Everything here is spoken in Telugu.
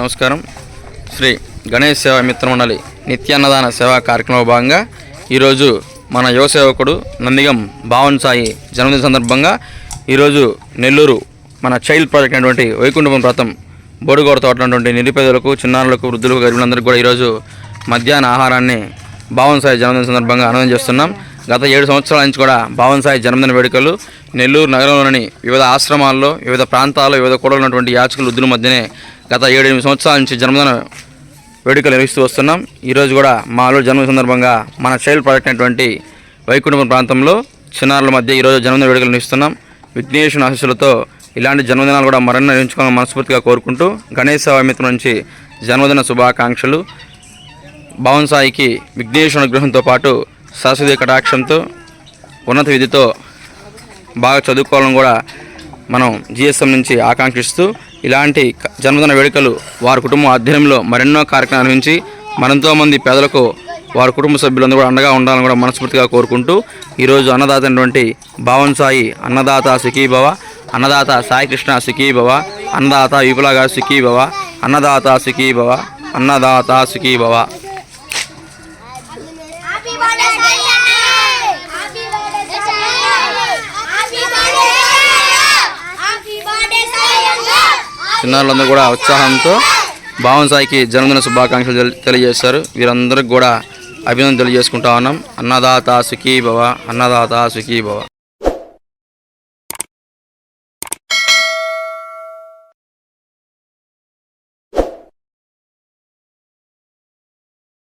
నమస్కారం. శ్రీ గణేష్ సేవా మిత్ర మండలి నిత్యాన్నదాన సేవా కార్యక్రమంలో భాగంగా ఈరోజు మన యువ సేవకుడు నందిగం భావన్ సాయి జన్మదిన సందర్భంగా ఈరోజు నెల్లూరు మన చైల్డ్ ప్రాజెక్ట్ అయినటువంటి వైకుంఠపురం వ్రతం బోడుగోడ తోటటువంటి నిరుపేదలకు చిన్నారులకు వృద్ధులకు గర్భిణులందరికీ కూడా ఈరోజు మధ్యాహ్న ఆహారాన్ని భావన్ సాయి జన్మదిన సందర్భంగా ఆనందం చేస్తున్నాం. గత ఏడు సంవత్సరాల నుంచి కూడా భావన్ సాయి జన్మదిన వేడుకలు నెల్లూరు నగరంలోని వివిధ ఆశ్రమాల్లో వివిధ ప్రాంతాల్లో వివిధ కూడలు ఉన్నటువంటి యాచకులు వృద్ధుల మధ్యనే గత ఏడెనిమిది సంవత్సరాల నుంచి జన్మదిన వేడుకలు నిర్వహిస్తూ వస్తున్నాం. ఈరోజు కూడా మా అల్లుడు జన్మ సందర్భంగా మన చైల్డ్ ప్రాజెక్ట్ అయినటువంటి వైకుంఠపురం ప్రాంతంలో చిన్నారుల మధ్య ఈరోజు జన్మదిన వేడుకలు నిర్వహిస్తున్నాం. విఘ్నేశ్వరుని ఆశీస్సులతో ఇలాంటి జన్మదినాలు కూడా మరణ నిర్వహించుకోవాలని మనస్ఫూర్తిగా కోరుకుంటూ గణేష్ సేవా మిత్రం నుంచి జన్మదిన శుభాకాంక్షలు. భవన్ సాయికి విఘ్నేశ్వర గ్రహంతో పాటు సరస్వతి కటాక్షంతో ఉన్నత విధితో బాగా చదువుకోవాలని కూడా మనం జిఎస్ఎం నుంచి ఆకాంక్షిస్తూ ఇలాంటి జన్మదిన వేడుకలు వారి కుటుంబం ఆధ్వర్యంలో మరెన్నో కార్యక్రమాలు నిర్వహించి మరెంతో మంది పేదలకు వారి కుటుంబ సభ్యులందరూ కూడా అండగా ఉండాలని కూడా మనస్ఫూర్తిగా కోరుకుంటూ ఈరోజు అన్నదాత అయినటువంటి భావన్ సాయి అన్నదాత సుఖీభవ అన్నదాత సాయికృష్ణ సుఖీభవ అన్నదాత విపులగా సుఖీభవ అన్నదాత సుఖీభవ అన్నదాత సుఖీభవ చిన్నారులందరూ కూడా ఉత్సాహంతో భావన్ సాయికి జన్మదిన శుభాకాంక్షలు తెలి- తెలియజేశారు వీరందరికీ కూడా అభినందన తెలియజేసుకుంటా ఉన్నాం. అన్నదాత సుఖీ భవ అన్నదాత సుఖీ భవ